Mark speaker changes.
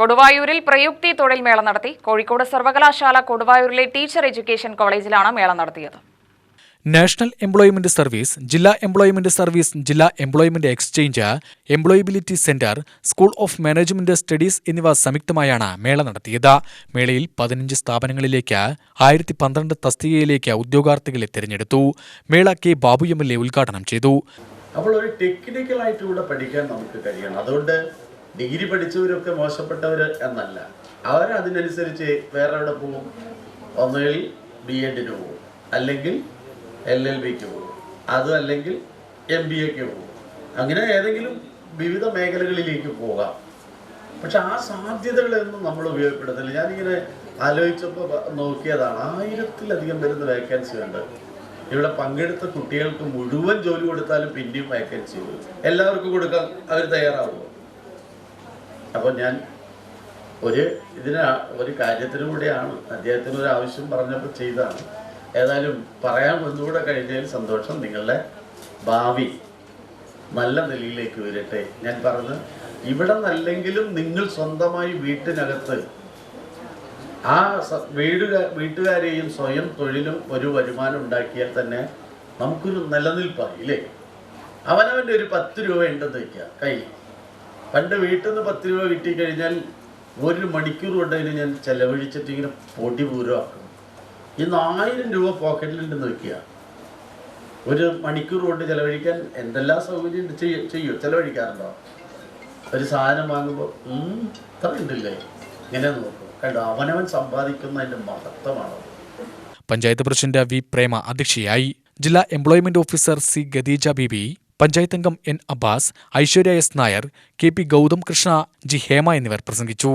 Speaker 1: കൊടുവായൂരിൽ പ്രയുക്തി തൊഴിൽ മേള നടത്തി. കോഴിക്കോട് സർവകലാശാല കൊടുവായൂരിലെ ടീച്ചർ എഡ്യൂക്കേഷൻ കോളേജിലാണ് മേള നടത്തിയത്.
Speaker 2: നാഷണൽ എംപ്ലോയ്മെന്റ് സർവീസ് ജില്ലാ എംപ്ലോയ്മെന്റ് സർവീസ് ജില്ലാ employment exchange employability centre school of management studies എന്നിവ സംയുക്തമായാണ് മേള നടത്തിയത്. മേളയിൽ പതിനഞ്ച് സ്ഥാപനങ്ങളിലേക്ക് ആയിരത്തി പന്ത്രണ്ട് തസ്തികയിലേക്ക് ഉദ്യോഗാർത്ഥികളെ തിരഞ്ഞെടുത്തു. മേള K Babu M L A ഉദ്ഘാടനം ചെയ്തു.
Speaker 3: അപ്പോൾ ഒരു ടെക്നിക്കലായിട്ട് കൂടെ പഠിക്കാൻ നമുക്ക് കഴിയണം. അതുകൊണ്ട് ഡിഗ്രി പഠിച്ചവരൊക്കെ മോശപ്പെട്ടവർ എന്നല്ല. അവരതിനനുസരിച്ച് വേറെ എവിടെ പോകും ഒന്നുകിൽ ബി എഡിന് പോകും അല്ലെങ്കിൽ എൽ എൽ ബിക്ക് പോകും അതും അല്ലെങ്കിൽ എം ബി എക്ക് പോകും അങ്ങനെ ഏതെങ്കിലും വിവിധ മേഖലകളിലേക്ക് പോകാം. പക്ഷെ ആ സാധ്യതകളൊന്നും നമ്മൾ ഉപയോഗപ്പെടുത്തില്ല ഞാനിങ്ങനെ ആലോചിച്ചപ്പോൾ നോക്കിയതാണ്. ആയിരത്തിലധികം വരുന്ന വേക്കൻസി ഉണ്ട്. ഇവിടെ പങ്കെടുത്ത കുട്ടികൾക്ക് മുഴുവൻ ജോലി കൊടുത്താലും പിന്നെയും വേക്കൻസി എല്ലാവർക്കും കൊടുക്കാൻ അവർ തയ്യാറാവുമോ? അപ്പോൾ ഞാൻ ഒരു ഇതിന് ഒരു കാര്യത്തിനും കൂടിയാണ് അദ്ദേഹത്തിന് ഒരു ആവശ്യം പറഞ്ഞപ്പോൾ ചെയ്തതാണ്. ഏതായാലും പറയാൻ ഒന്നുകൂടെ കഴിഞ്ഞതിൽ സന്തോഷം. നിങ്ങളുടെ ഭാവി നല്ല നിലയിലേക്ക് വരട്ടെ ഞാൻ പറഞ്ഞ് ഇവിടെ നല്ലെങ്കിലും നിങ്ങൾ സ്വന്തമായി വീട്ടിനകത്ത് ആ വീട് വീട്ടുകാരെയും സ്വയം തൊഴിലും ഒരു വരുമാനം ഉണ്ടാക്കിയാൽ തന്നെ നമുക്കൊരു നിലനിൽപ്പായി ഇല്ലേ? അവനവന്റെ ഒരു പത്ത് രൂപ ഉണ്ടെന്ന് വയ്ക്കുക കയ്യിൽ. പണ്ട് വീട്ടിൽ നിന്ന് പത്ത് രൂപ കിട്ടി കഴിഞ്ഞാൽ ഒരു മണിക്കൂർ കൊണ്ട് അതിന് ഞാൻ ചെലവഴിച്ചിട്ട് ഇങ്ങനെ പൊടി പൂരമാക്കും. ഈ ആയിരം രൂപ പോക്കറ്റിലുണ്ടെന്ന് വെക്കുക ഒരു മണിക്കൂർ കൊണ്ട് ചെലവഴിക്കാൻ എന്തെല്ലാം സൗകര്യം ചെയ്യും ചെലവഴിക്കാറുണ്ടോ? ഒരു സാധനം വാങ്ങുമ്പോൾ ഇത്ര ഉണ്ടല്ലേ? ഇങ്ങനെ നോക്കും. കണ്ടോ? അവനവൻ സമ്പാദിക്കുന്നതിന്റെ മഹത്വമാണ്
Speaker 2: പഞ്ചായത്ത് പ്രസിഡന്റ് വി പ്രേമ അധ്യക്ഷയായി. ജില്ലാ employment officer C Gadeeja Bibi panchayat അംഗം N Abbas Aishwarya S Nair K P Gautham Krishna G Hema എന്നിവർ പ്രസംഗിച്ചു.